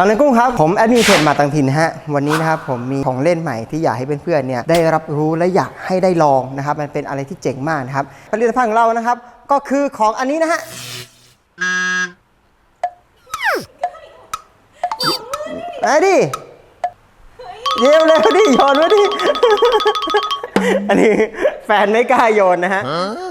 สาวนันกุ้งครับ ผมแอดมินเพจมาตังทินนฮะ วันนี้นะครับผมมีของเล่นใหม่ที่อยากให้เพื่อนๆเนี่ยได้รับรู้และอยากให้ได้ลองนะครับ มันเป็นอะไรที่เจ๋งมากนะครับผลิตภัณฑ์ของเรานะครับ ก็คือของอันนี้นะฮะไอ้ดิเร็วเร็วดิโยนมาดิ อันนี้ แฟนไม่กล้าโยนนะฮะ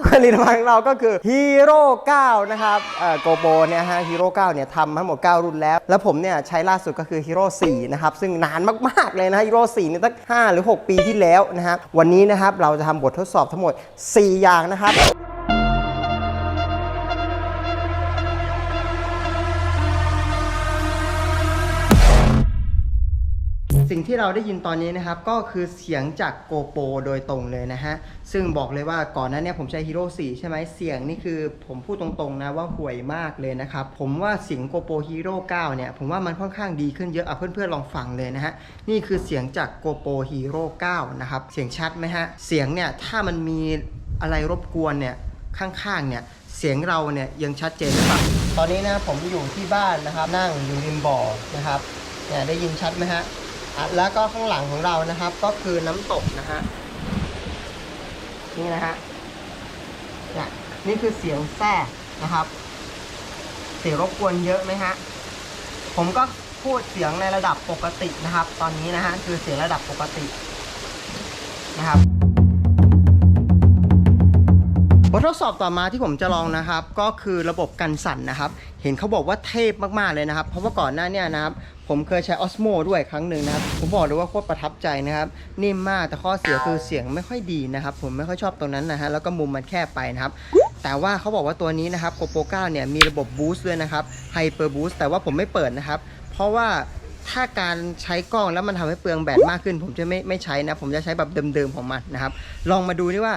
ผลิตภัณฑ์ของเราก็คือฮีโร่9นะครับโกโปเนี่ยฮะฮีโร่9เนี่ยทำทั้งหมด 9 รุ่นแล้ว แล้วผมเนี่ยใช้ล่าสุดก็คือฮีโร่4นะครับ ซึ่งนานมาก ๆ เลยนะฮีโร่4เนี่ยตั้ง 5 หรือ 6 ปีที่แล้วนะครับวันนี้นะครับเราจะทำบททดสอบทั้งหมด 4 อย่างนะครับ สิ่งที่เราได้ยินตอนนี้นะครับ ก็คือเสียงจากโกโปโดยตรงเลยนะฮะ ซึ่งบอกเลยว่าก่อนหน้านี้ผมใช้ฮีโร่4ใช่ไหมเสียงนี่คือผมพูดตรงๆนะว่าห่วยมากเลยนะครับ ผมว่าเสียงโกโปฮีโร่9เนี่ย ผมว่ามันค่อนข้างดีขึ้นเยอะอะเพื่อนๆลองฟังเลยนะฮะ นี่คือเสียงจากโกโปฮีโร่9นะครับ เสียงชัดไหมฮะ เสียงเนี่ยถ้ามันมีอะไรรบกวนเนี่ยข้างๆเนี่ยเสียงเราเนี่ยยังชัดเจนหรือเปล่าตอนนี้นะผมอยู่ที่บ้านนะครับ นั่งอยู่ริมบ่อนะครับเนี่ยได้ยินชัดไหมฮะ แล้วก็ข้างหลังของเรานะครับ ก็คือน้ำตกนะฮะนี่นะฮะนี่ยนี่คือเสียงแทรกนะครับ เสียงรบกวนเยอะไหมฮะผมก็พูดเสียงในระดับปกตินะครับ ตอนนี้นะฮะคือเสียงระดับปกตินะครับ ททดสอบต่อมาที่ผมจะลองนะครับ ก็คือระบบกันสั่นนะครับ เห็นเขาบอกว่าเทพมากๆเลยนะครับ เพราะว่าก่อนหน้านี้นะครับ ผมเคยใช้ออสโมด้วยครั้งหนึ่งนะครับ ผมบอกเลยว่าโคตรประทับใจนะครับ นิ่มมากแต่ข้อเสียคือเสียงไม่ค่อยดีนะครับ ผมไม่ค่อยชอบตรงนั้นนะฮะแล้วก็มุมมันแคบไปนะครับแต่ว่าเขาบอกว่าตัวนี้นะครับ GoPro 9เนี่ยมีระบบบูสต์ด้วยนะครับ Hyper Boost แต่ว่าผมไม่เปิดนะครับ เพราะว่าถ้าการใช้กล้องแล้วมันทำให้เปลืองแบตมากขึ้น ผมจะไม่ไม่ใช้นะ ผมจะใช้แบบเดิมๆของมันนะครับ ลองมาดูดิว่า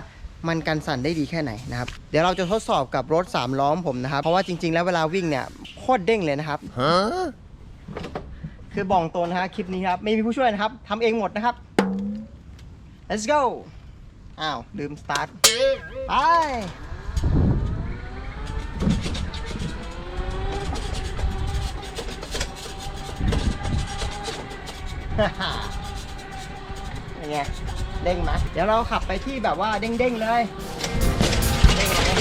มันกันสั่นได้ดีแค่ไหนนะครับ เดี๋ยวเราจะทดสอบกับรถ 3 ล้อมผมนะครับ เพราะว่าจริง ๆ แล้วเวลาวิ่งเนี่ยโคตรเด้งเลยนะครับ คือบอกตัวนะฮะคลิปนี้ครับ ไม่มีผู้ช่วยนะครับทำเองหมดนะครับ let's go อ้าว ลืมสตาร์ท ไปเป็นไงเด้งไหมเดี๋ยวเราขับไปที่แบบว่าเด้งๆเลยเด้งเลย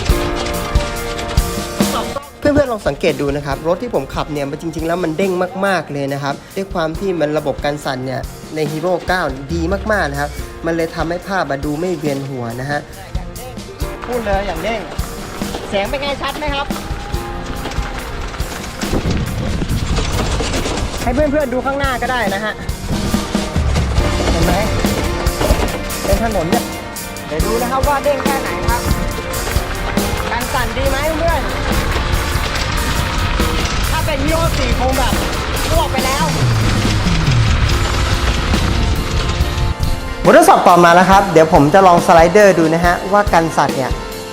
เพื่อนๆลองสังเกตดูนะครับ รถที่ผมขับเนี่ยมันจริง ๆ แล้วมันเด้งมากๆเลยนะครับ ด้วยความที่มันระบบการสั่นเนี่ยในฮีโร่9ดีมากๆนะครับ มันเลยทำให้ภาพอะดูไม่เวียนหัวนะฮะพูดเลยอย่างเด้งเสียงเป็นไงชัดไหมครับ ให้เพื่อนๆดูข้างหน้าก็ได้นะฮะ เห็นไหม เป็นถนนเนี่ยเดี๋ยวดูนะครับว่าเด้งแค่ไหนครับการสั่นดีไหมเพื่อนถ้าเป็นฮีโร่สี่คงแบบอ้วกไปแล้วบททดสอบต่อมาแล้วครับ เดี๋ยวผมจะลองสไลเดอร์ดูนะฮะว่ากันสัตว์เนี่ย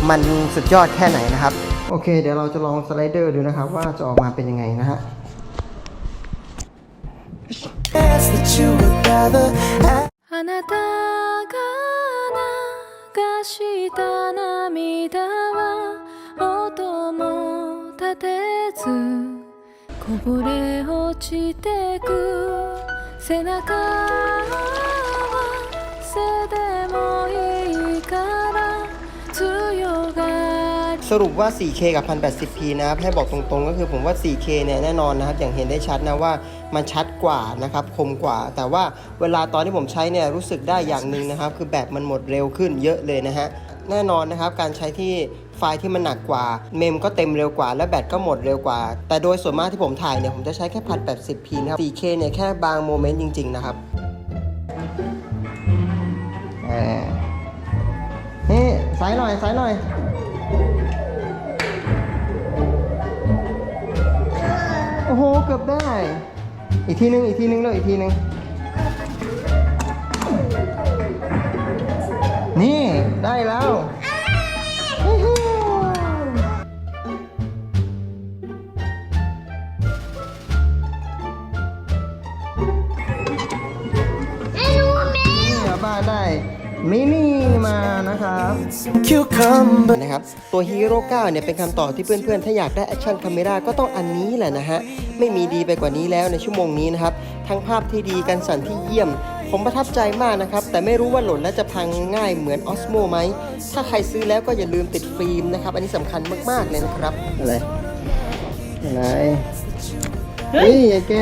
มันสุดยอดแค่ไหนนะครับ โอเค เดี๋ยวเราจะลองสไลเดอร์ดูนะครับ ว่าจะออกมาเป็นยังไงนะฮะ Guess that you would rather した涙は音も立てずこぼれ落ちてく背中 สรุปว่า 4K กับ 1080p นะครับให้บอกตรงๆ ก็คือผมว่า 4K เนี่ยแน่นอนนะครับ อย่างเห็นได้ชัดนะว่ามันชัดกว่านะครับคมกว่า แต่ว่าเวลาตอนที่ผมใช้เนี่ยรู้สึกได้อย่างหนึ่งนะครับ คือแบตมันหมดเร็วขึ้นเยอะเลยนะฮะแน่นอนนะครับการใช้ที่ไฟล์ที่มันหนักกว่า เมมก็เต็มเร็วกว่า และแบตก็หมดเร็วกว่า แต่โดยส่วนมากที่ผมถ่ายเนี่ยผมจะใช้แค่ 1080p นะครับ 4K เนี่ยแค่บางโมเมนต์จริง ๆ นะครับอ่านี่สายหน่อยสายหน่อย เกือบได้ อีกทีนึง อีกทีนึงเลยอีกทีนึง นี่ได้แล้วฮู้ฮู้นี่เอาบ้านได้มินิมานะครับ cucumber นะครับ ตัวฮีโร่9เนี่ยเป็นคำตอบที่เพื่อนๆ ถ้าอยากได้แอคชั่นคาเมราก็ต้องอันนี้แหละนะฮะ ไม่มีดีไปกว่านี้แล้วในชั่วโมงนี้นะครับ ทั้งภาพที่ดีการสั่นที่เยี่ยม ผมประทับใจมากนะครับ แต่ไม่รู้ว่าหล่นแล้วจะพังง่ายเหมือนออสโมไหม ถ้าใครซื้อแล้วก็อย่าลืมติดฟิล์มนะครับ อันนี้สำคัญมาก ๆ เลยนะครับ อะไร อะไร เฮ้ยอย่าแก